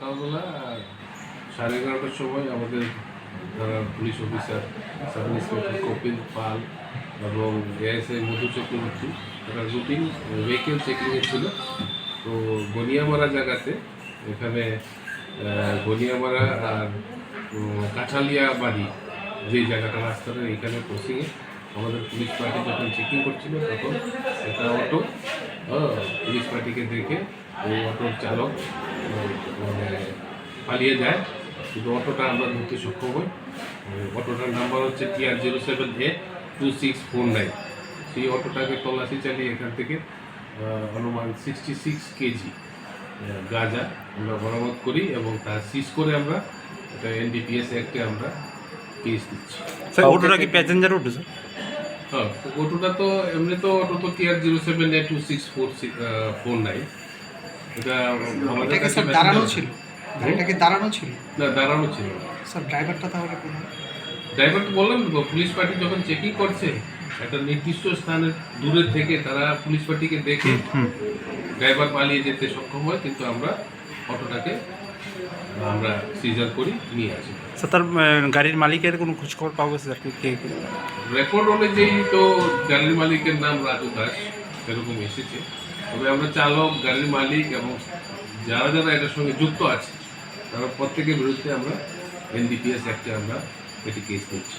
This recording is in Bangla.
সকালবেলা সাড়ে এগারোটার সময় আমাদের যারা police officer, sub inspector Kapil Pal এবং এএসআই মধু চক্রবর্তী, তারা রুটিন ভেহিকেল চেকিংয়ে ছিল। তো গনিয়ামারা জায়গাতে, এখানে গনিয়ামারা আর কাঁঠালিয়া বাড়ি যে জায়গাটা রাস্তাটা এখানে ক্রসিংয়ে আমাদের পুলিশ পার্টি যখন চেকিং করছিল তখন একটা অটো আহ, পুলিশ পার্টিকে দেখে ওই অটোর চালক উম, মানে পালিয়ে যায়। কিন্তু অটোটা আমরা ধরতে সক্ষম হই। ওই অটোটার নাম্বার হচ্ছে TR zero seven A two six four nine সেই অটোটাকে তল্লাশি চালিয়ে এখান থেকে আহ, অনুমান সিক্সটি সিক্স কেজি গাঁজা আমরা বরামদ করি এবং তা সিজ করে আমরা এটা এনডিপিএস অ্যাক্টে আমরা কেস দিচ্ছি। স্যার অটোটা কি প্যাসেঞ্জার অটো স্যার হ্যাঁ। তো অটোটা তো এমনি তো অটো তো TR zero seven A two six four four nine এটা আমাদের কাছে দাঁড়ানো ছিল? গাড়িটাকে দাঁড়ানো ছিল? না দাঁড়ানো ছিল স্যার ড্রাইভারটা তাহলে কোথায়? ড্রাইভার তো বললাম তো পুলিশ পার্টি যখন চেকিং করছে একটা নির্দিষ্ট স্থানের দূরে থেকে তারা পুলিশ পার্টিকে দেখে ড্রাইভার পালিয়ে যেতে সক্ষম হয় কিন্তু আমরা অটোটাকে আমরা সিজার করি নিয়ে আসি। স্যার তার গাড়ির মালিকের কোনো খোঁজখবর পাবো স্যার কে? রেকর্ড অনুযায়ী তো গাড়ির মালিকের নাম রাজু দাস এরকম এসেছে। তবে আমরা চালক গাড়ির মালিক এবং যারা যারা এটার সঙ্গে যুক্ত আছে তারা প্রত্যেকের বিরুদ্ধে আমরা এনডিপিএস অ্যাক্টে আমরা এটি কেস নিচ্ছি